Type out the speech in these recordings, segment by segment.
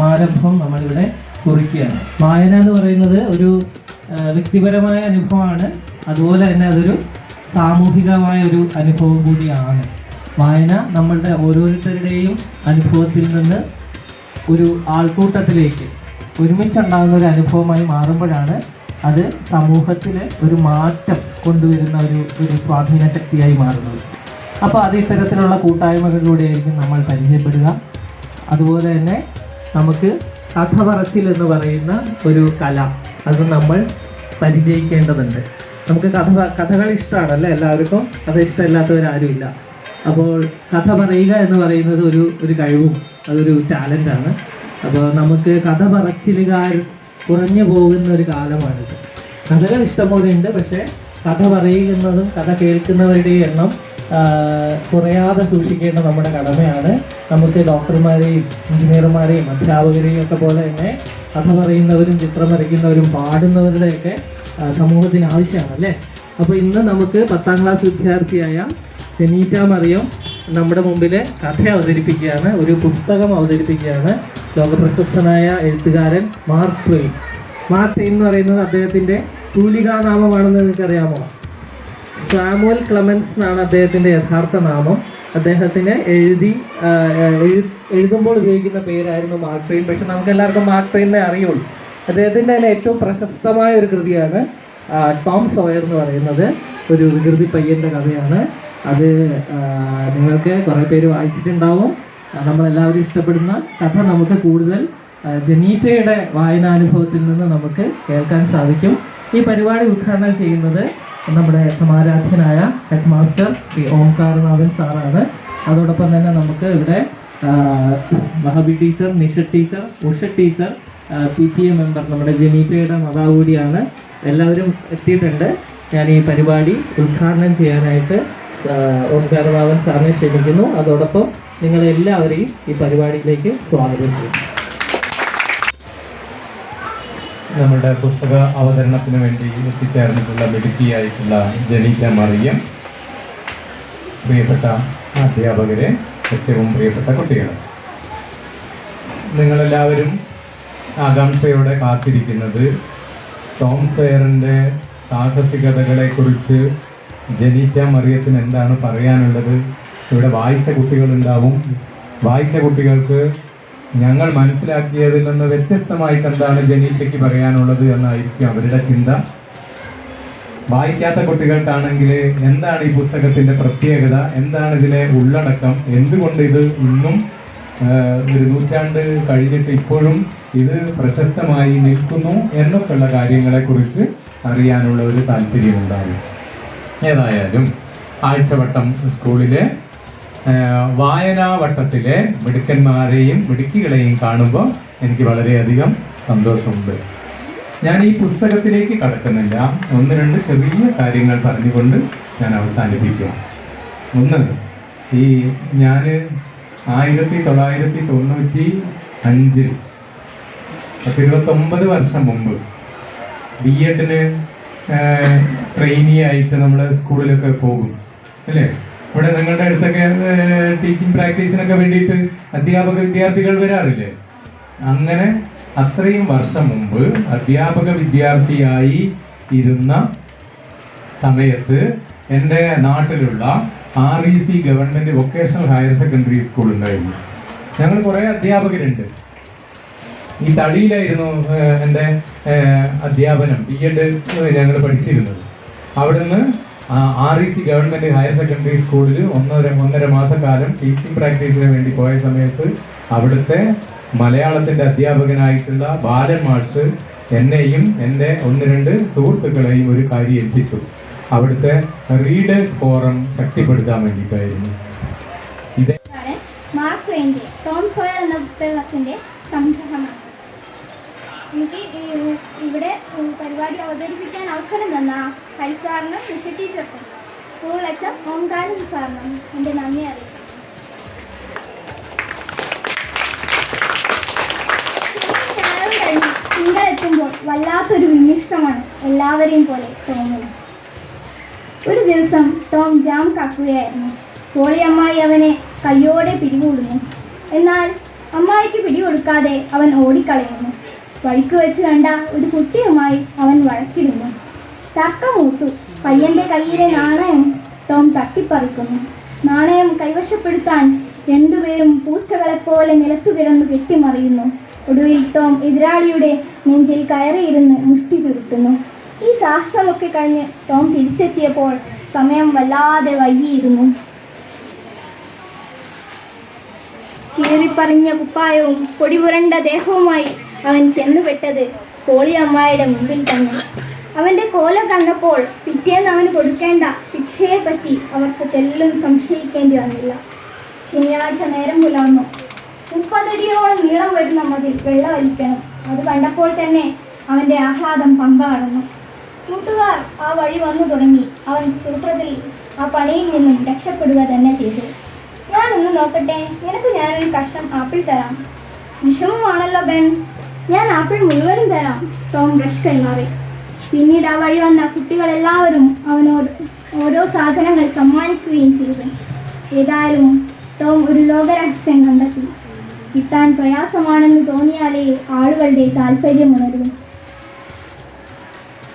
സമാരംഭം നമ്മളിവിടെ കുറിക്കുകയാണ്. വായന എന്ന് പറയുന്നത് ഒരു വ്യക്തിപരമായ അനുഭവമാണ്. അതുപോലെ തന്നെ അതൊരു സാമൂഹികമായ ഒരു അനുഭവം കൂടിയാണ്. വായന നമ്മളുടെ ഓരോരുത്തരുടെയും അനുഭവത്തിൽ നിന്ന് ഒരു ആൾക്കൂട്ടത്തിലേക്ക് ഒരുമിച്ചുണ്ടാകുന്ന ഒരു അനുഭവമായി മാറുമ്പോഴാണ് അത് സമൂഹത്തിൽ ഒരു മാറ്റം കൊണ്ടുവരുന്ന ഒരു ഒരു സ്വാധീന ശക്തിയായി മാറുന്നത്. അപ്പോൾ അത് ഇത്തരത്തിലുള്ള കൂട്ടായ്മകളിലൂടെയായിരിക്കും നമ്മൾ പരിചയപ്പെടുക. അതുപോലെ തന്നെ നമുക്ക് കഥ പറച്ചിൽ എന്ന് പറയുന്ന ഒരു കല. അത് നമ്മൾ പരിചയിക്കേണ്ടതുണ്ട്. നമുക്ക് കഥ കഥകൾ ഇഷ്ടമാണല്ലേ എല്ലാവർക്കും? കഥ ഇഷ്ടമില്ലാത്തവരാരുമില്ല. അപ്പോൾ കഥ പറയുക എന്ന് പറയുന്നത് ഒരു ഒരു കഴിവും അതൊരു ടാലന്റാണ് അപ്പോൾ നമുക്ക് കഥ പറച്ചിലുകാർ കുറഞ്ഞു പോകുന്ന ഒരു കാലമാണിത്. കഥകൾ ഇഷ്ടംപോലെ ഉണ്ട് പക്ഷേ കഥ പറയുന്നതും കഥ കേൾക്കുന്നവരുടെയും എണ്ണം കുറയാതെ സൂക്ഷിക്കേണ്ട നമ്മുടെ കടമയാണ്. നമുക്ക് ഡോക്ടർമാരെയും എഞ്ചിനീയർമാരെയും അധ്യാപകരെയും ഒക്കെ പോലെ തന്നെ കഥ പറയുന്നവരും ചിത്രം വരയ്ക്കുന്നവരും പാടുന്നവരുടെയൊക്കെ സമൂഹത്തിന് ആവശ്യമാണ് അല്ലേ? അപ്പോൾ ഇന്ന് നമുക്ക് പത്താം ക്ലാസ് വിദ്യാർത്ഥിയായ സെനീറ്റ മറിയം നമ്മുടെ മുമ്പിൽ കഥ അവതരിപ്പിക്കുകയാണ്. ഒരു പുസ്തകം അവതരിപ്പിക്കുകയാണ്. ലോകപ്രശസ്തനായ എഴുത്തുകാരൻ മാർക്ക് ട്വെയിൻ. മാർക്ക് ട്വെയിൻ എന്ന് പറയുന്നത് അദ്ദേഹത്തിന്റെ തൂലികാനാമമാണെന്ന് നിങ്ങൾക്കറിയാമോ? സാമുവൽ ക്ലമൻസ് എന്നാണ് അദ്ദേഹത്തിന്റെ യഥാർത്ഥ നാമം. അദ്ദേഹത്തിന് എഴുതി എഴുതുമ്പോൾ ഉപയോഗിക്കുന്ന പേരായിരുന്നു മാർക്ക് ട്വെയിൻ പക്ഷെ നമുക്ക് എല്ലാവർക്കും മാർക്ക് ട്വെയിനെ അറിയുള്ളൂ. അദ്ദേഹത്തിന്റെ തന്നെ ഏറ്റവും പ്രശസ്തമായ ഒരു കൃതിയാണ് ടോം സോയർ എന്ന് പറയുന്നത്. ഒരു വികൃതി പയ്യന്റെ കഥയാണ്. അത് നിങ്ങൾക്ക് കുറേ പേര് വായിച്ചിട്ടുണ്ടാവും. നമ്മളെല്ലാവരും ഇഷ്ടപ്പെടുന്ന കഥ നമുക്ക് കൂടുതൽ ജനീറ്റയുടെ വായനാനുഭവത്തിൽ നിന്ന് നമുക്ക് കേൾക്കാൻ സാധിക്കും. ഈ പരിപാടി ഉദ്ഘാടനം ചെയ്യുന്നത് നമ്മുടെ സമാരാധ്യനായ ഹെഡ് മാസ്റ്റർ ശ്രീ ഓംകാരനാഥൻ സാറാണ്. അതോടൊപ്പം തന്നെ നമുക്ക് ഇവിടെ Mahabi teacher Nisha teacher Usha teacher P T A member നമ്മുടെ ജനീറ്റയുടെ മാതാവ് കൂടിയാണ്. എല്ലാവരും എത്തിയിട്ടുണ്ട്. ഞാൻ ഈ പരിപാടി ഉദ്ഘാടനം ചെയ്യാനായിട്ട് ഓംകാരനാഥൻ സാറിനെ ക്ഷണിക്കുന്നു. അതോടൊപ്പം നിങ്ങളെല്ലാവരെയും ഈ പരിപാടിയിലേക്ക് സ്വാഗതം ചെയ്യുന്നു. നമ്മുടെ പുസ്തക അവതരണത്തിന് വേണ്ടി എത്തിച്ചേർന്നിട്ടുള്ള മിടുക്കിയായിട്ടുള്ള ജനിക്ക മറിയം. പ്രിയപ്പെട്ട അധ്യാപകരെ ഏറ്റവും പ്രിയപ്പെട്ട കുട്ടികൾ നിങ്ങളെല്ലാവരും ആകാംക്ഷയോടെ കാത്തിരിക്കുന്നത് ടോം സ്വയറിന്റെ സാഹസികതകളെക്കുറിച്ച് ജനീറ്റ മറിയത്തിന് എന്താണ് പറയാനുള്ളത്? ഇവിടെ വായിച്ച കുട്ടികളുണ്ടാവും. വായിച്ച കുട്ടികൾക്ക് ഞങ്ങൾ മനസ്സിലാക്കിയതിൽ നിന്ന് വ്യത്യസ്തമായിട്ട് എന്താണ് ജനീഷയ്ക്ക് പറയാനുള്ളത് എന്നായിരിക്കും അവരുടെ ചിന്ത. വായിക്കാത്ത കുട്ടികൾക്കാണെങ്കിൽ എന്താണ് ഈ പുസ്തകത്തിന്റെ പ്രത്യേകത? എന്താണ് ഇതിലെ ഉള്ളടക്കം? എന്തുകൊണ്ട് ഇത് ഇന്നും ഒരു നൂറ്റാണ്ട് കഴിഞ്ഞിട്ട് ഇപ്പോഴും ഇത് പ്രശസ്തമായി നിൽക്കുന്നു എന്നൊക്കെയുള്ള കാര്യങ്ങളെക്കുറിച്ച് അറിയാനുള്ള ഒരു താല്പര്യമുണ്ടാകും. ഏതായാലും ആഴ്ചവട്ടം സ്കൂളിലെ വായനാവട്ടത്തിലെ മിടുക്കന്മാരെയും മിടുക്കികളെയും കാണുമ്പോൾ എനിക്ക് വളരെയധികം സന്തോഷമുണ്ട്. ഞാൻ ഈ പുസ്തകത്തിലേക്ക് കടക്കുന്നില്ല. ഒന്ന് രണ്ട് ചെറിയ കാര്യങ്ങൾ പറഞ്ഞുകൊണ്ട് ഞാൻ അവസാനിപ്പിക്കാം. ഒന്ന് ഈ ഞാൻ ആയിരത്തി തൊള്ളായിരത്തി തൊണ്ണൂറ്റി അഞ്ചിൽ പത്തിരുപത്തൊമ്പത് വർഷം മുമ്പ് ബി എഡിന് ട്രെയിനി ആയിട്ട് നമ്മൾ സ്കൂളിലൊക്കെ പോകും. അല്ലേ? ഇവിടെ നിങ്ങളുടെ അടുത്തൊക്കെ ടീച്ചിങ് പ്രാക്ടീസിനൊക്കെ വേണ്ടിയിട്ട് അധ്യാപക വിദ്യാർത്ഥികൾ വരാറില്ലേ? അങ്ങനെ അത്രയും വർഷം മുമ്പ് അധ്യാപക വിദ്യാർത്ഥിയായി ഇരുന്ന സമയത്ത് എന്റെ നാട്ടിലുള്ള R E C government vocational higher secondary school ഉണ്ടായിരുന്നു. ഞങ്ങൾ കുറേ അധ്യാപകരുണ്ട്. ഈ തളിയിലായിരുന്നു എന്റെ അധ്യാപനം ബി എഡ് ഞങ്ങൾ പഠിച്ചിരുന്നത്. അവിടുന്ന് R E C government higher secondary സ്കൂളിൽ ഒന്നര ഒന്നര മാസക്കാലം ടീച്ചിങ് പ്രാക്ടീസിന് വേണ്ടി പോയ സമയത്ത് അവിടുത്തെ മലയാളത്തിന്റെ അധ്യാപകനായിട്ടുള്ള ബാലൻ മാഷ് എന്നെയും എന്റെ ഒന്ന് രണ്ട് സുഹൃത്തുക്കളെയും ഒരു കാര്യം എത്തിച്ചു. അവിടുത്തെ റീഡേഴ്സ് ഫോറം ശക്തിപ്പെടുത്താൻ വേണ്ടിയിട്ടായിരുന്നു. ഇത് മാർക്ക് വേണ്ടി ടോം സോയർ എന്ന എനിക്ക് ഇവിടെ പരിപാടി അവതരിപ്പിക്കാൻ അവസരം തന്ന ഹരിസാറിനും വിഷ ടീച്ചർക്കും സ്കൂൾ അച്ഛൻ ഓംകാരൻ സാറിനും എന്റെ നന്ദി കഴിഞ്ഞ് തിങ്കളെത്തുമ്പോൾ വല്ലാത്തൊരു വിമിഷ്ടമാണ് എല്ലാവരെയും പോലെ ടോമിന്. ഒരു ദിവസം ടോം ജാം കക്കുകയായിരുന്നു. പോളിയമ്മായി അവനെ കയ്യോടെ പിടികൂടുന്നു. എന്നാൽ അമ്മായിക്ക് പിടികൊടുക്കാതെ അവൻ ഓടിക്കളയുന്നു. വഴിക്ക് വെച്ച് കണ്ട ഒരു കുട്ടിയുമായി അവൻ വഴക്കിടുന്നു. തർക്കമൂത്തു പയ്യന്റെ കയ്യിലെ നാണയം ടോം തട്ടിപ്പറിക്കുന്നു. നാണയം കൈവശപ്പെടുത്താൻ രണ്ടുപേരും പൂച്ചകളെപ്പോലെ നിലത്തു കിടന്നു കെട്ടിമറിയുന്നു. ഒടുവിൽ ടോം എതിരാളിയുടെ നെഞ്ചിൽ കയറിയിരുന്ന് മുഷ്ടി ചുരുട്ടുന്നു. ഈ സാഹസമൊക്കെ കഴിഞ്ഞ് ടോം തിരിച്ചെത്തിയപ്പോൾ സമയം വല്ലാതെ വൈകിയിരുന്നു. കീറിപ്പറിഞ്ഞ കുപ്പായവും പൊടിപുരണ്ട ദേഹവുമായി അവൻ ചെന്നുപെട്ടത് കോളി അമ്മായിയുടെ മുമ്പിൽ തന്നെ. അവന്റെ കോല കണ്ടപ്പോൾ പിറ്റേന്ന് അവന് കൊടുക്കേണ്ട ശിക്ഷയെപ്പറ്റി അവർക്ക് തെല്ലും സംശയിക്കേണ്ടി വന്നില്ല. ശനിയാഴ്ച നേരം പുലർന്നു. മുപ്പതടിയോളം നീളം വരുന്ന മതിൽ വെള്ളം വലിക്കണം അത് കണ്ടപ്പോൾ തന്നെ അവന്റെ ആഹ്ലാദം പമ്പ കടന്നു കൂട്ടുകാർ ആ വഴി വന്നു തുടങ്ങി. അവൻ സൂത്രത്തിൽ ആ പണിയിൽ നിന്നും രക്ഷപ്പെടുക തന്നെ ചെയ്തു. ഞാനൊന്ന് നോക്കട്ടെ. നിനക്ക് ഞാനൊരു കഷ്ണം ആപ്പിൾ തരാം. വിഷമമാണല്ലോ ബെൻ. ഞാൻ ആപ്പിൾ മുഴുവനും തരാം. ടോം ബ്രഷ് കൈമാറി. പിന്നീട് ആ വഴി വന്ന കുട്ടികളെല്ലാവരും അവനോട് ഓരോ സാധനങ്ങൾ സമ്മാനിക്കുകയും ചെയ്തു. ഏതായാലും ടോം ഒരു ലോകരഹസ്യം കണ്ടെത്തി. കിട്ടാൻ പ്രയാസമാണെന്ന് തോന്നിയാലേ ആളുകളുടെ താല്പര്യം ഉണരുന്നു.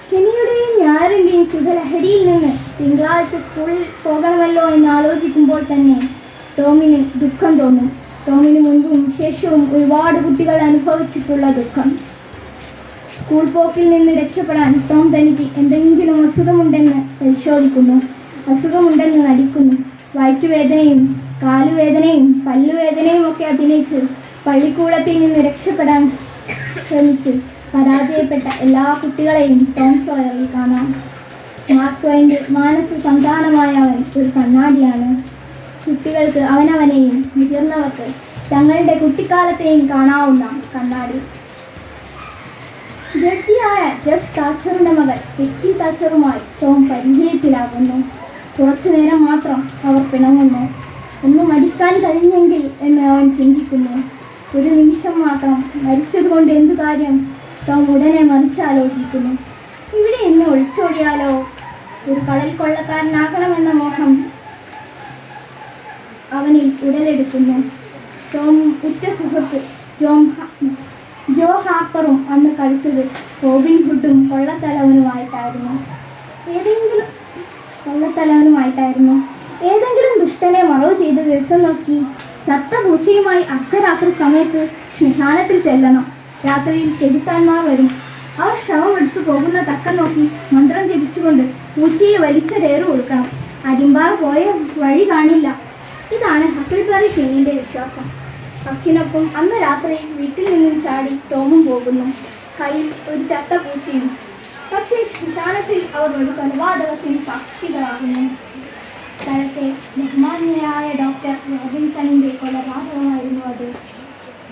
ശനിയുടെയും ഞായറിന്റെയും സുഖലഹരിയിൽ നിന്ന് തിങ്കളാഴ്ച സ്കൂളിൽ പോകണമല്ലോ എന്ന് ആലോചിക്കുമ്പോൾ തന്നെ ടോമിന് ദുഃഖം തോന്നും. ടോമിന് മുൻപും ശേഷവും ഒരുപാട് കുട്ടികൾ അനുഭവിച്ചിട്ടുള്ള ദുഃഖം. സ്കൂൾ പോക്കിൽ നിന്ന് രക്ഷപ്പെടാൻ ടോം തനിക്ക് എന്തെങ്കിലും അസുഖമുണ്ടെന്ന് പരിശോധിക്കുന്നു. അസുഖമുണ്ടെന്ന് നടിക്കുന്നു. വയറ്റുവേദനയും കാലുവേദനയും പല്ലുവേദനയും ഒക്കെ അഭിനയിച്ച് പള്ളിക്കൂടത്തിൽ നിന്ന് രക്ഷപ്പെടാൻ ശ്രമിച്ച് പരാജയപ്പെട്ട എല്ലാ കുട്ടികളെയും ടോം സോയറിൽ കാണാം. മാർക്ക് മാനസ സന്താനമായ അവൻ ഒരു കണ്ണാടിയാണ്. കുട്ടികൾക്ക് അവനവനെയും മുതിർന്നവർക്ക് തങ്ങളുടെ കുട്ടിക്കാലത്തെയും കാണാവുന്ന കണ്ണാടി. ജഡ്ജിയായ ജെഫ് താച്ചറുടെ മകൾ ടെക്കി താച്ചറുമായി ടോം പരിചയത്തിലാകുന്നു. കുറച്ചു നേരം മാത്രം അവർ പിണങ്ങുന്നു. ഒന്ന് മടിക്കാൻ കഴിഞ്ഞെങ്കിൽ എന്ന് അവൻ ചിന്തിക്കുന്നു. ഒരു നിമിഷം മാത്രം മരിച്ചതുകൊണ്ട് എന്തു കാര്യം ടോം ഉടനെ മറിച്ചാലോചിക്കുന്നു. ഇവിടെ ഇന്ന് ഒളിച്ചോടിയാലോ? ഒരു കടൽ കൊള്ളക്കാരനാകണമെന്ന മോഹം അവനിൽ ഉടലെടുക്കുന്നു. ടോം ഉറ്റ സുഹൃത്ത് ജോം ജോ ഹാപ്പറും അന്ന് കളിച്ചത് റോബിൻ ഹുഡും കൊള്ളത്തലവനുമായിട്ടായിരുന്നു. ഏതെങ്കിലും കൊള്ളത്തലവനുമായിട്ടായിരുന്നു. ഏതെങ്കിലും ദുഷ്ടനെ മറവ് ചെയ്ത് ദിവസം നോക്കി ചത്ത പൂച്ചയുമായി അർദ്ധരാത്രി സമയത്ത് ശ്മശാനത്തിൽ ചെല്ലണം. രാത്രിയിൽ ചെകുത്താന്മാർ വരും. അവർ ശവം എടുത്തു പോകുന്ന തക്കം നോക്കി മന്ത്രം ജപിച്ചുകൊണ്ട് പൂച്ചയെ വലിച്ചൊരേറ് കൊടുക്കണം. അരിമ്പാർ പോയ വഴി കാണില്ല. ഇതാണ് ഹക്കിൾബറി കിങ്ങിന്റെ വിശ്വാസം. ഹക്കിനൊപ്പം അന്ന് രാത്രി വീട്ടിൽ നിന്നും ചാടി ടോമും പോകുന്നു. കയ്യിൽ ഒരു ചത്ത പൂച്ചയും. പക്ഷേ ശ്മശാനത്തിൽ അവർ ഒരു കൊലപാതകത്തിന് സാക്ഷികളാകുന്നു. സ്ഥലത്തെ ബഹുമാന്യനായ ഡോക്ടർ റോബിൻസണിന്റെ കൊലപാതകമായിരുന്നു അത്.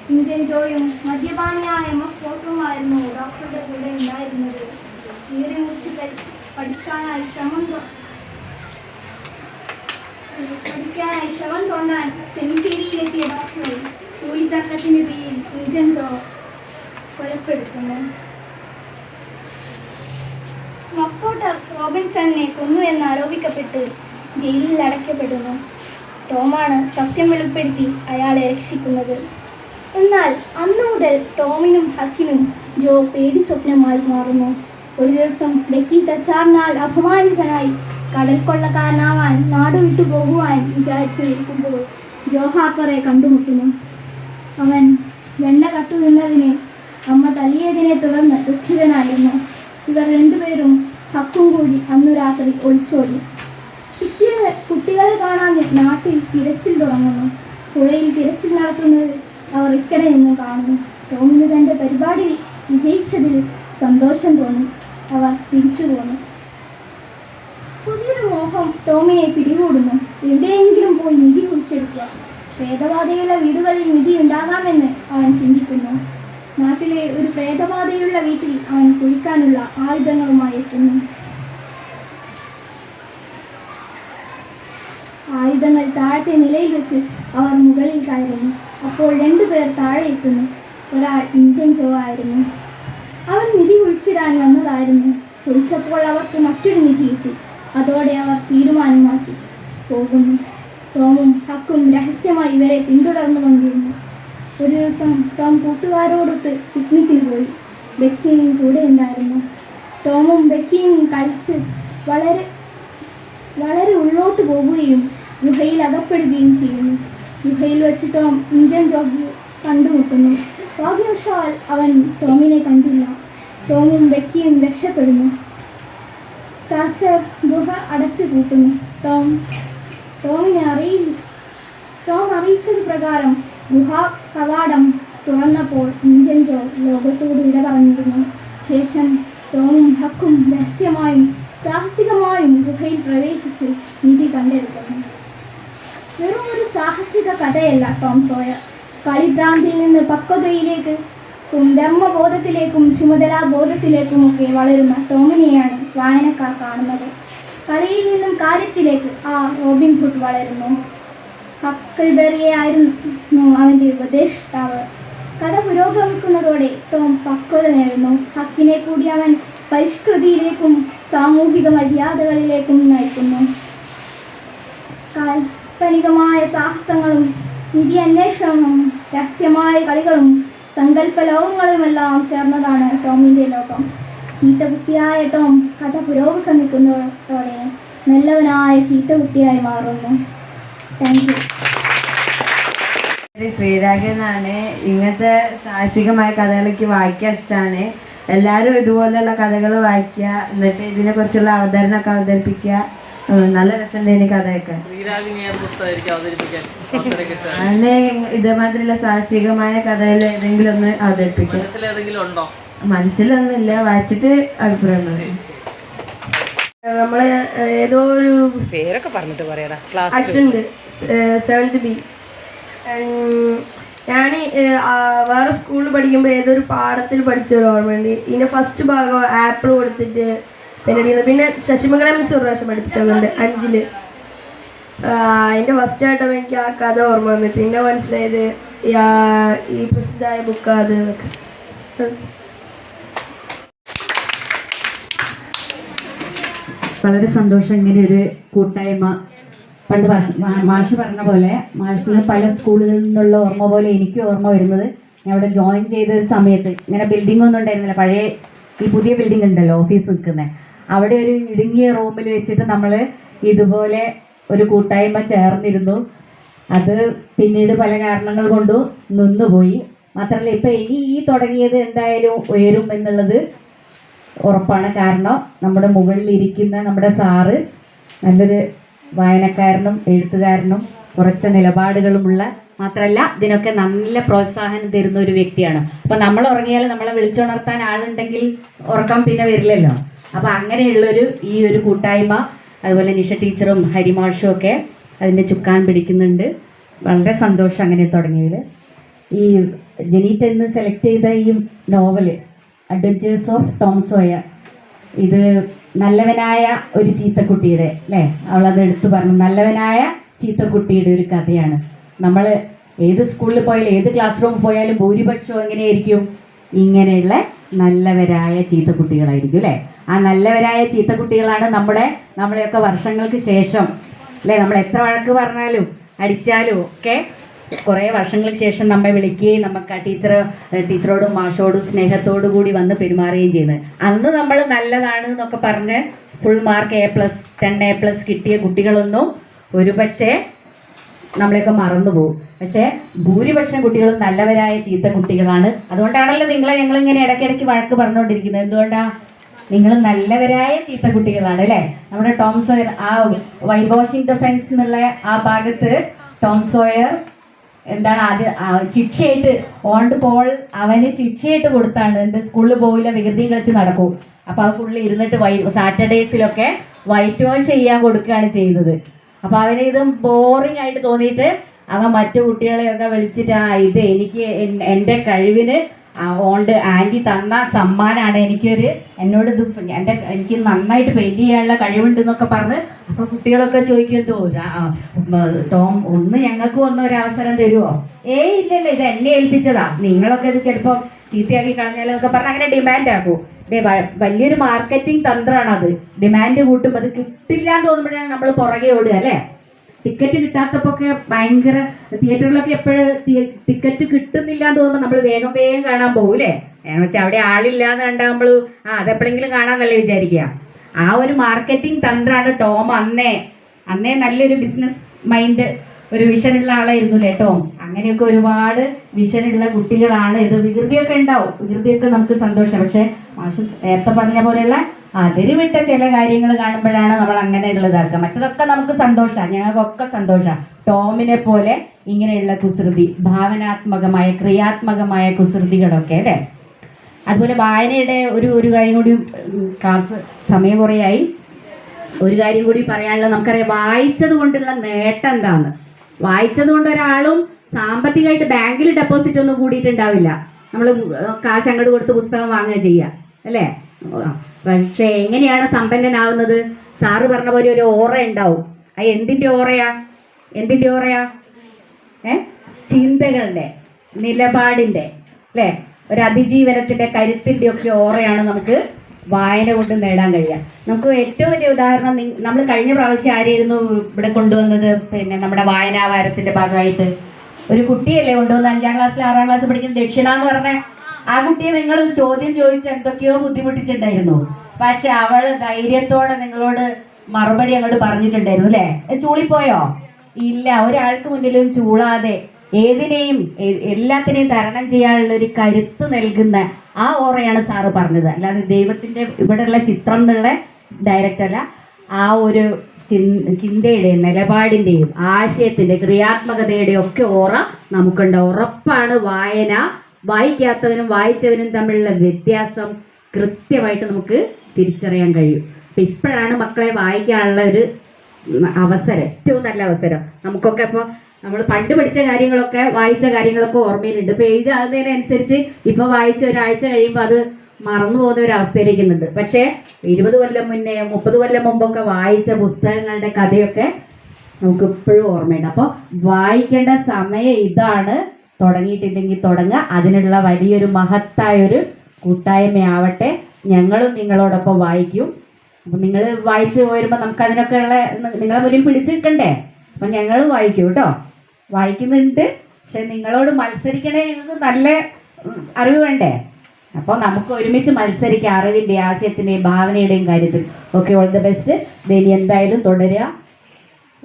ഇന്ത്യൻ ജോയും മദ്യപാനിയായ എം എഫ് ഫോട്ടറുമായിരുന്നു ഡോക്ടറുടെ കൂടെ ഉണ്ടായിരുന്നത്. മുറിച്ച് പഠിക്കാനായി ശ്രമം തൊ- പഠിക്കാനായി ശവം തോണ്ടാൻ ഡോക്ടറെ കൂലിത്തർക്കത്തിന് പേരിൽ ജോ കൊലപ്പെടുത്തുന്നു മക്കോട്ടർ റോബിൻസണിനെ കൊന്നു എന്നാരോപിക്കപ്പെട്ട് ജയിലിൽ അടയ്ക്കപ്പെടുന്നു ടോമാണ് സത്യം വെളിപ്പെടുത്തി അയാളെ രക്ഷിക്കുന്നത് എന്നാൽ അന്നു മുതൽ ടോമിനും ഹക്കിനും ജോ പേടി സ്വപ്നമായി മാറുന്നു ഒരു ദിവസം ബെക്കി തച്ചാറിനാൽ അപമാനിതനായി കടൽ കൊള്ളക്കാരനാവാൻ നാടുവിട്ടു പോകുവാൻ വിചാരിച്ചു നിൽക്കുമ്പോൾ ജോ ഹാപ്പറെ കണ്ടുമുട്ടുന്നു അവൻ വെണ്ണ കട്ടു നിന്നതിനെ അമ്മ തല്ലിയതിനെ തുടർന്ന് ദുഃഖിതനായിരുന്നു. ഇവർ രണ്ടുപേരും ഹക്കും കൂടി അന്നു രാത്രി ഒളിച്ചോടി. കുട്ടികളെ കുട്ടികളെ കാണാൻ നാട്ടിൽ തിരച്ചിൽ തുടങ്ങുന്നു. പുഴയിൽ തിരച്ചിൽ നടത്തുന്നത് അവർ ഇക്കരെ നിന്ന് കാണുന്നു. ടോമിന് തന്റെ പരിപാടി വിജയിച്ചതിൽ സന്തോഷം തോന്നി. അവർ തിരിച്ചു പോന്നു. പുതിയൊരു മോഹം ടോമിനെ പിടികൂടുന്നു. എവിടെയെങ്കിലും പോയി നിധി കുഴിച്ചെടുക്കുക പ്രേതബാധയുള്ള വീടുകളിൽ നിധി ഉണ്ടാകാമെന്ന് അവൻ ചിന്തിക്കുന്നു. നാട്ടിലെ ഒരു പ്രേതബാധയുള്ള വീട്ടിൽ അവൻ കുഴിക്കാനുള്ള ആയുധങ്ങളുമായി എത്തുന്നു. ആയുധങ്ങൾ താഴത്തെ നിലയിൽ വെച്ച് അവർ മുകളിൽ കയറുന്നു. അപ്പോൾ രണ്ടുപേർ താഴെ എത്തുന്നു. ഒരാൾ ഇഞ്ചൻ ജോ ആയിരുന്നു. അവർ നിധി കുഴിച്ചിടാൻ വന്നതായിരുന്നു. കുഴിച്ചപ്പോൾ അവർക്ക് മറ്റൊരു നിധി കിട്ടി. അതോടെ അവർ തീരുമാനമാക്കി. പോകുന്നു. ടോമും ഹക്കും രഹസ്യമായി ഇവരെ പിന്തുടർന്നു കൊണ്ടിരുന്നു ഒരു ദിവസം ടോം കൂട്ടുകാരോടൊത്ത് പിക്നിക്കിന് പോയി. ബെക്കിയും കൂടെ ഉണ്ടായിരുന്നു. ടോമും ബെക്കിയും കളിച്ച് വളരെ വളരെ ഉള്ളോട്ട് പോവുകയും ഗുഹയിൽ അകപ്പെടുകയും ചെയ്യുന്നു. ഗുഹയിൽ വെച്ച് ടോം ഇഞ്ചൻ ജോബി കണ്ടുമുട്ടുന്നു. ഭാഗ്യവശാൽ അവൻ ടോമിനെ കണ്ടില്ല. ടോമും ബെക്കിയും രക്ഷപ്പെടുന്നു. കാച്ചർ ഗുഹ അടച്ചു കൂട്ടുന്നു ടോം ടോമിനെ അറിയി ടോം അറിയിച്ചത് പ്രകാരം ഗുഹാ കവാടം തുറന്നപ്പോൾ ഇന്ത്യൻ ജോ ലോകത്തോട് വിട പറഞ്ഞിരുന്നു. ശേഷം ടോമും ഹക്കും രഹസ്യമായും സാഹസികമായും ഗുഹയിൽ പ്രവേശിച്ച് നിധി കണ്ടെടുക്കുന്നു. വെറും ഒരു സാഹസിക കഥയല്ല ടോം സോയർ. കളിഭ്രാന്തിൽ നിന്ന് പക്വതയിലേക്ക് ും ധർമ്മബോധത്തിലേക്കും ചുമതലാ ബോധത്തിലേക്കുമൊക്കെ വളരുന്ന ടോമിനെയാണ് വായനക്കാർ കാണുന്നത്. കളിയിൽ നിന്നും കാര്യത്തിലേക്ക് ആ റോബിൻ ഹുഡ് വളരുന്നു. ഹക്കിൾബെറിയെ ആയിരുന്നു അവന്റെ ഉപദേഷ്ടാവ്. കഥ പുരോഗമിക്കുന്നതോടെ ടോം പക്വത നേടുന്നു. ഹക്കിനെ കൂടി അവൻ പരിഷ്കൃതിയിലേക്കും സാമൂഹിക മര്യാദകളിലേക്കും നയിക്കുന്നു. കാൽപ്പനികമായ സാഹസങ്ങളും നിധി അന്വേഷണവും രഹസ്യമായ കളികളും സങ്കല്പ ലോകങ്ങളുമെല്ലാം ചേർന്നതാണ് ടോമിന്റെ ലോകം. ചീത്തകുട്ടിയായ ടോം കഥ പുരോഗമിക്കുന്നതോടെ നല്ലവനായ ചീത്തകുട്ടിയായി മാറുന്നു. താങ്ക് യു പേര് ശ്രീരാഗ് എന്നാണ്. ഇങ്ങനത്തെ സാഹസികമായ കഥകളൊക്കെ വായിക്കാൻ ഇഷ്ടമാണ് എല്ലാവരും ഇതുപോലെയുള്ള കഥകൾ വായിക്കുക എന്നിട്ട് ഇതിനെക്കുറിച്ചുള്ള അവതരണമൊക്കെ അവതരിപ്പിക്കുക. നല്ല രസമുണ്ട് കഥയൊക്കെ. അങ്ങനെ ഇതേമാതിരിയുള്ള സാഹസികമായ കഥയിൽ ഏതെങ്കിലും ഒന്ന് അവതരിപ്പിക്കുക മനസ്സിലൊന്നുമില്ല വായിച്ചിട്ട് അഭിപ്രായം പറയും. നമ്മൾ ഏതോ ഒരു പേരൊക്കെ പറഞ്ഞിട്ട് പറയടാ ക്ലാസ് അശ്വിനുണ്ട് സെവൻത് ബി ഞാൻ വേറെ സ്കൂളിൽ പഠിക്കുമ്പോൾ ഏതൊരു പാഠത്തിൽ പഠിച്ച ഒരു ഓർമ്മയുണ്ട് ഇതിന്റെ ഫസ്റ്റ് ഭാഗം ആപ്പിൾ കൊടുത്തിട്ട് പിന്നെ പിന്നെ ശശിമംഗലം മിസ് ഒരു പ്രാവശ്യം പഠിപ്പിച്ചിട്ടുണ്ട് അഞ്ചിൽ. അതിന്റെ ഫസ്റ്റ് ആയിട്ട് എനിക്ക് ആ കഥ ഓർമ്മ വന്നു. പിന്നെ മനസ്സിലായത് ഈ, ഈ പ്രസിദ്ധമായ ബുക്ക് അത്. വളരെ സന്തോഷം ഇങ്ങനെ ഒരു കൂട്ടായ്മ. പണ്ട് മാഷ് പറഞ്ഞ പോലെ മാഷിന് പല സ്കൂളുകളിൽ നിന്നുള്ള ഓർമ്മ പോലെ എനിക്ക് ഓർമ്മ വരുന്നത്. ഞാൻ അവിടെ ജോയിൻ ചെയ്ത സമയത്ത് ഇങ്ങനെ ബിൽഡിംഗ് ഒന്നും ഉണ്ടായിരുന്നില്ല. പഴയ ഈ പുതിയ ബിൽഡിംഗ് ഉണ്ടല്ലോ ഓഫീസ് നിൽക്കുന്നത് അവിടെ ഒരു ഇടുങ്ങിയ റൂമിൽ വെച്ചിട്ട് നമ്മൾ ഇതുപോലെ ഒരു കൂട്ടായ്മ ചേർന്നിരുന്നു. അത് പിന്നീട് പല കാരണങ്ങൾ കൊണ്ട് നിന്നുപോയി. മാത്രമല്ല ഇപ്പം ഇനി ഈ തുടങ്ങിയത് എന്തായാലും ഉയരും എന്നുള്ളത് ഉറപ്പാണ്. കാരണം നമ്മുടെ മുകളിൽ ഇരിക്കുന്ന നമ്മുടെ സാറ് നല്ലൊരു വായനക്കാരനും എഴുത്തുകാരനും കുറച്ച് നിലപാടുകളുമുള്ള മാത്രമല്ല ഇതിനൊക്കെ നല്ല പ്രോത്സാഹനം തരുന്ന ഒരു വ്യക്തിയാണ്. അപ്പോൾ നമ്മൾ ഉറങ്ങിയാൽ നമ്മളെ വിളിച്ചുണർത്താൻ ആളുണ്ടെങ്കിൽ ഉറക്കം പിന്നെ വരില്ലല്ലോ. അപ്പൊ അങ്ങനെയുള്ളൊരു ഈ ഒരു കൂട്ടായ്മ അതുപോലെ നിഷ ടീച്ചറും ഹരിമാഷും ഒക്കെ അതിന്റെ ചുക്കാൻ പിടിക്കുന്നുണ്ട്. വളരെ സന്തോഷം അങ്ങനെ തുടങ്ങിയതിൽ ഈ ജനീറ്റ് എന്ന് സെലക്ട് ചെയ്ത ഈ novel adventures of Tom Sawyer ഇത് നല്ലവനായ ഒരു ചീത്തക്കുട്ടിയുടെ അല്ലേ? അവളത് എടുത്തു പറഞ്ഞു. നല്ലവനായ ചീത്തക്കുട്ടിയുടെ ഒരു കഥയാണ്. നമ്മൾ ഏത് സ്കൂളിൽ പോയാലും ഏത് ക്ലാസ് റൂമിൽ പോയാലും ഭൂരിപക്ഷവും എങ്ങനെയായിരിക്കും? ഇങ്ങനെയുള്ള നല്ലവരായ ചീത്തക്കുട്ടികളായിരിക്കും അല്ലേ? ആ നല്ലവരായ ചീത്തക്കുട്ടികളാണ് നമ്മളെ നമ്മളെയൊക്കെ വർഷങ്ങൾക്ക് ശേഷം അല്ലേ? നമ്മൾ എത്ര വഴക്ക് പറഞ്ഞാലും അടിച്ചാലും ഒക്കെ കുറേ വർഷങ്ങൾക്ക് ശേഷം നമ്മെ വിളിക്കുകയും നമുക്ക് ആ ടീച്ചർ ടീച്ചറോടും മാഷോടും സ്നേഹത്തോടു കൂടി വന്ന് പെരുമാറുകയും ചെയ്യുന്നത് അന്ന് നമ്മൾ നല്ലതാണ് എന്നൊക്കെ പറഞ്ഞ് full mark A plus ten A plus കിട്ടിയ കുട്ടികളൊന്നും ഒരുപക്ഷെ നമ്മളെയൊക്കെ മറന്നു പോകും. പക്ഷേ ഭൂരിപക്ഷം കുട്ടികളും നല്ലവരായ ചീത്ത കുട്ടികളാണ്. അതുകൊണ്ടാണല്ലോ നിങ്ങളെ ഞങ്ങൾ ഇങ്ങനെ ഇടയ്ക്കിടയ്ക്ക് വഴക്ക് പറഞ്ഞുകൊണ്ടിരിക്കുന്നത്. എന്തുകൊണ്ടാ? നിങ്ങൾ നല്ലവരായ ചീത്ത കുട്ടികളാണ് അല്ലേ? നമ്മുടെ ടോം സോയർ ആ വൈറ്റ് വാഷിംഗ് ഡിഫൻസ് എന്നുള്ള ആ ഭാഗത്ത് ടോം സോയർ എന്താണ് ആദ്യം ശിക്ഷയായിട്ട് ഓണ്ട് പോൾ അവന് ശിക്ഷയായിട്ട് കൊടുത്താണ്. എന്ത് സ്കൂളിൽ പോയില്ല വികൃതിയും കളിച്ച് നടക്കൂ. അപ്പോൾ അത് ഫുള്ള് ഇരുന്നിട്ട് വൈ സാറ്റർഡേസിലൊക്കെ വൈറ്റ് വാഷ് ചെയ്യാൻ കൊടുക്കുകയാണ് ചെയ്തത്. അപ്പോൾ അവന് ഇത് ബോറിംഗ് ആയിട്ട് തോന്നിയിട്ട് അവൻ മറ്റു കുട്ടികളെയൊക്കെ വിളിച്ചിട്ട് ആ ഇത് എനിക്ക് എൻ- എന്റെ കഴിവിന് ഓണ്ട് ആന്റി തന്ന സമ്മാനമാണ് എനിക്കൊരു എന്നോട് ഇത് എന്റെ എനിക്ക് നന്നായിട്ട് പെയിന്റ് ചെയ്യാനുള്ള കഴിവുണ്ട് എന്നൊക്കെ പറഞ്ഞ് അപ്പോൾ കുട്ടികളൊക്കെ ചോദിക്കും എന്തോ ടോം ഒന്ന് ഞങ്ങൾക്കും ഒന്ന് ഒരു അവസരം തരുമോ ഏ ഇല്ലല്ല ഇത് എന്നെ ഏൽപ്പിച്ചതാ. നിങ്ങളൊക്കെ ഇത് ചിലപ്പോൾ ചീത്തയാക്കി കളഞ്ഞാലോ ഒക്കെ പറഞ്ഞ് അങ്ങനെ ഡിമാൻഡ് ആക്കൂ. വലിയൊരു മാർക്കറ്റിംഗ് തന്ത്രമാണ് അത് ഡിമാൻഡ് കൂട്ടും അത് കിട്ടില്ല എന്ന് തോന്നുമ്പോഴാണ് നമ്മൾ പുറകെ ഓടുക അല്ലേ? ടിക്കറ്റ് കിട്ടാത്തപ്പോ ഒക്കെ ഭയങ്കര തിയേറ്ററിലൊക്കെ എപ്പോഴും ടിക്കറ്റ് കിട്ടുന്നില്ല എന്ന് തോന്നുമ്പോൾ നമ്മൾ വേഗം വേഗം കാണാൻ പോകും അല്ലേ? എന്ന് വെച്ചാൽ അവിടെ ആളില്ലാന്ന് കണ്ടാൽ നമ്മൾ ആ അതെപ്പോഴെങ്കിലും കാണാന്നല്ലേ വിചാരിക്കുക ആ ഒരു മാർക്കറ്റിംഗ് തന്ത്രമാണ് ടോം അന്നേ. അന്നേ നല്ലൊരു ബിസിനസ് മൈൻഡ് ഒരു വിഷൻ വിഷനുള്ള ആളായിരുന്നു അല്ലേ ടോം? അങ്ങനെയൊക്കെ ഒരുപാട് ഉള്ള കുട്ടികളാണ്. ഇത് വികൃതിയൊക്കെ ഉണ്ടാവും. വികൃതിയൊക്കെ നമുക്ക് സന്തോഷം. പക്ഷെ മാഷ് നേരത്തെ പറഞ്ഞ പോലെയുള്ള അതിര് വിട്ട ചില കാര്യങ്ങൾ കാണുമ്പോഴാണ് നമ്മൾ അങ്ങനെ ഉള്ളതാക്കുക മറ്റതൊക്കെ നമുക്ക് സന്തോഷമാണ് ഞങ്ങൾക്കൊക്കെ സന്തോഷമാണ് ടോമിനെ പോലെ ഇങ്ങനെയുള്ള കുസൃതി ഭാവനാത്മകമായ ക്രിയാത്മകമായ കുസൃതികളൊക്കെ അല്ലേ? അതുപോലെ വായനയുടെ ഒരു ഒരു കാര്യം കൂടി ക്ലാസ് സമയം കുറേയായി. ഒരു കാര്യം കൂടി പറയാനുള്ളത് നമുക്കറിയാം വായിച്ചത് കൊണ്ടുള്ള നേട്ടം എന്താണ്? വായിച്ചത് കൊണ്ട് ഒരാളും സാമ്പത്തികമായിട്ട് ബാങ്കിൽ ഡെപ്പോസിറ്റ് ഒന്നും കൂടിയിട്ടുണ്ടാവില്ല. നമ്മൾ കാശ് അങ്ങോട്ട് കൊടുത്ത് പുസ്തകം വാങ്ങുക ചെയ്യുക അല്ലേ? പക്ഷേ എങ്ങനെയാണ് സമ്പന്നനാവുന്നത്? സാറ് പറഞ്ഞ പോലെ ഒരു ഓറ ഉണ്ടാവും. അത് എന്തിന്റെ ഓറയാ? എന്തിന്റെ ഓറയാ? ഏ? ചിന്തകളുടെ നിലപാടിന്റെ അല്ലേ? ഒരു അതിജീവനത്തിന്റെ കരുത്തിന്റെ ഒക്കെ ഓറയാണ് നമുക്ക് വായന കൊണ്ട് നേടാൻ കഴിയുക. നമുക്ക് ഏറ്റവും വലിയ ഉദാഹരണം നമ്മൾ കഴിഞ്ഞ പ്രാവശ്യം ആരായിരുന്നു ഇവിടെ കൊണ്ടുവന്നത്? പിന്നെ നമ്മുടെ വായനാ വാരത്തിന്റെ ഭാഗമായിട്ട്. ഒരു കുട്ടിയല്ലേ കൊണ്ടുവന്ന് അഞ്ചാം ക്ലാസ്സിൽ ആറാം ക്ലാസ് പഠിക്കുന്ന ദക്ഷിണ എന്ന് പറഞ്ഞ ആ കുട്ടിയെ നിങ്ങൾ ചോദ്യം ചോദിച്ച് എന്തൊക്കെയോ ബുദ്ധിമുട്ടിച്ചിട്ടുണ്ടായിരുന്നു. പക്ഷെ അവൾ ധൈര്യത്തോടെ നിങ്ങളോട് മറുപടി അങ്ങോട്ട് പറഞ്ഞിട്ടുണ്ടായിരുന്നു അല്ലേ? ചൂളിപ്പോയോ ഇല്ല ഒരാൾക്ക് മുന്നിലും ചൂളാതെ ഏതിനെയും എല്ലാത്തിനെയും തരണം ചെയ്യാനുള്ള ഒരു കരുത്ത് നൽകുന്ന ആ ഓറയാണ് സാറ് പറഞ്ഞത്. അല്ലാതെ ദൈവത്തിന്റെ ഇവിടെയുള്ള ചിത്രം എന്നുള്ള ഡയറക്റ്റ് അല്ല. ആ ഒരു ചിന്തയുടെയും നിലപാടിന്റെയും ആശയത്തിന്റെ ക്രിയാത്മകതയുടെയും ഒക്കെ ഓറ നമുക്കുണ്ട്. ഉറപ്പാണ് വായന വായിക്കാത്തവനും വായിച്ചവനും തമ്മിലുള്ള വ്യത്യാസം കൃത്യമായിട്ട് നമുക്ക് തിരിച്ചറിയാൻ കഴിയും. അപ്പൊ ഇപ്പോഴാണ് മക്കളെ വായിക്കാനുള്ള ഒരു അവസരം ഏറ്റവും നല്ല അവസരം. നമുക്കൊക്കെ ഇപ്പോൾ നമ്മൾ പണ്ട് പഠിച്ച കാര്യങ്ങളൊക്കെ വായിച്ച കാര്യങ്ങളൊക്കെ ഓർമ്മയിലുണ്ട്. ഏജ് ആകുന്നതിനനുസരിച്ച് ഇപ്പൊ വായിച്ച ഒരാഴ്ച കഴിയുമ്പോൾ അത് മറന്നു പോകുന്ന ഒരു അവസ്ഥയിലേക്കുന്നുണ്ട് പക്ഷേ ഇരുപത് കൊല്ലം മുന്നേ മുപ്പത് കൊല്ലം മുമ്പൊക്കെ വായിച്ച പുസ്തകങ്ങളുടെ കഥയൊക്കെ നമുക്ക് ഇപ്പോഴും ഓർമ്മയുണ്ട്. അപ്പോൾ വായിക്കേണ്ട സമയം ഇതാണ്. തുടങ്ങിയിട്ടില്ലെങ്കിൽ തുടങ്ങുക. അതിനുള്ള വലിയൊരു മഹത്തായൊരു കൂട്ടായ്മയാവട്ടെ. ഞങ്ങളും നിങ്ങളോടൊപ്പം വായിക്കും. അപ്പം നിങ്ങൾ വായിച്ചു പോരുമ്പോൾ നമുക്ക് അതിനൊക്കെ ഉള്ള നിങ്ങളെ മുന്നിൽ പിടിച്ചു നിൽക്കണ്ടേ? അപ്പം ഞങ്ങളും വായിക്കും കേട്ടോ. വായിക്കുന്നുണ്ട്. പക്ഷെ നിങ്ങളോട് മത്സരിക്കണേ ഞങ്ങൾക്ക് നല്ല അറിവ് വേണ്ടേ? അപ്പോൾ നമുക്ക് ഒരുമിച്ച് മത്സരിക്കാം. അറിവിന്റെ ആശയത്തിന്റെയും ഭാവനയുടെയും കാര്യത്തിൽ. ഓക്കെ ഓൾ ദ ബെസ്റ്റ് ഇനി എന്തായാലും തുടരുക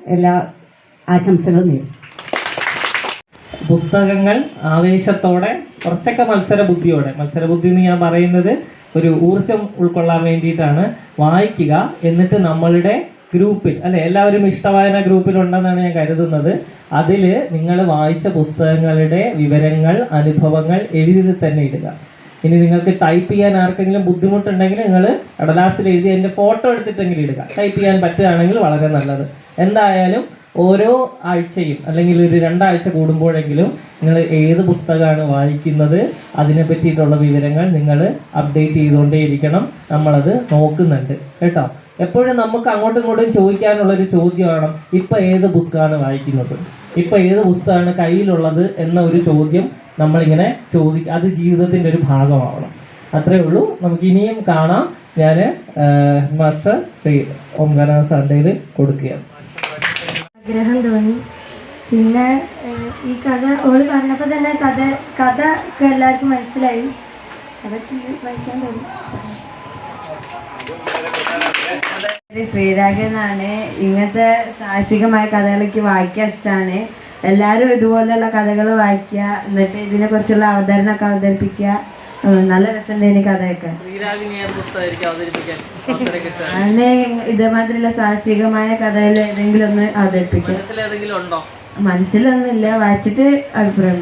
എല്ലാ ആശംസകളും നേരും പുസ്തകങ്ങൾ ആവേശത്തോടെ കുറച്ചൊക്കെ മത്സര ബുദ്ധിയോടെ മത്സര ബുദ്ധി എന്ന് ഞാൻ പറയുന്നത് ഒരു ഊർജം ഉൾക്കൊള്ളാൻ വേണ്ടിയിട്ടാണ്. വായിക്കുക എന്നിട്ട് നമ്മളുടെ ഗ്രൂപ്പിൽ അല്ലെ എല്ലാവരും ഇഷ്ടവായന ഗ്രൂപ്പിലുണ്ടെന്നാണ് ഞാൻ കരുതുന്നത്. അതിൽ നിങ്ങൾ വായിച്ച പുസ്തകങ്ങളുടെ വിവരങ്ങൾ അനുഭവങ്ങൾ എഴുതി തന്നെ ഇടുക. ഇനി നിങ്ങൾക്ക് ടൈപ്പ് ചെയ്യാൻ ആർക്കെങ്കിലും ബുദ്ധിമുട്ടുണ്ടെങ്കിൽ നിങ്ങൾ കടലാസിൽ എഴുതി എന്റെ ഫോട്ടോ എടുത്തിട്ടെങ്കിലും ഇടുക. ടൈപ്പ് ചെയ്യാൻ പറ്റുകയാണെങ്കിൽ വളരെ നല്ലത്. എന്തായാലും ഓരോ ആഴ്ചയും അല്ലെങ്കിൽ ഒരു രണ്ടാഴ്ച കൂടുമ്പോഴെങ്കിലും നിങ്ങൾ ഏത് പുസ്തകമാണ് വായിക്കുന്നത് അതിനെ പറ്റിയിട്ടുള്ള വിവരങ്ങൾ നിങ്ങൾ അപ്ഡേറ്റ് ചെയ്തുകൊണ്ടേയിരിക്കണം. നമ്മളത് നോക്കുന്നുണ്ട്. കേട്ടോ? എപ്പോഴും നമുക്ക് അങ്ങോട്ടും ഇങ്ങോട്ടും ചോദിക്കാനുള്ളൊരു ചോദ്യമാണ് ഇപ്പം ഏത് ബുക്കാണ് വായിക്കുന്നത്? ഇപ്പം ഏത് പുസ്തകമാണ് കയ്യിലുള്ളത് എന്ന ഒരു ചോദ്യം നമ്മളിങ്ങനെ ചോദിക്കുക അത് ജീവിതത്തിന്റെ ഒരു ഭാഗമാവണം. അത്രേ ഉള്ളൂ. നമുക്ക് ഇനിയും കാണാം. ഞാൻ മാസ്റ്റർ ശ്രീ ഓംകാര സാറിന്റെ കൊടുക്കുകയാണ്. ആഗ്രഹം തോന്നി. പിന്നെ ഈ കഥ ഓൾ പറഞ്ഞപ്പോൾ തന്നെ കഥ കഥ ഒക്കെ എല്ലാവർക്കും മനസ്സിലായി. അതൊക്കെ വായിക്കാൻ തോന്നി. ഇങ്ങനത്തെ സാഹസികമായ കഥകളൊക്കെ വായിക്കാൻ ഇഷ്ടമാണ് എല്ലാവരും ഇതുപോലെയുള്ള കഥകൾ വായിക്കുക എന്നിട്ട് ഇതിനെക്കുറിച്ചുള്ള അവതരണമൊക്കെ അവതരിപ്പിക്കുക. നല്ല രസമുണ്ട് കഥയൊക്കെ. അങ്ങനെ ഇതേമാതിരിയുള്ള സാഹസികമായ കഥയിൽ ഏതെങ്കിലും ഒന്ന് അവതരിപ്പിക്കുക മനസ്സിലൊന്നുമില്ല വായിച്ചിട്ട് അഭിപ്രായം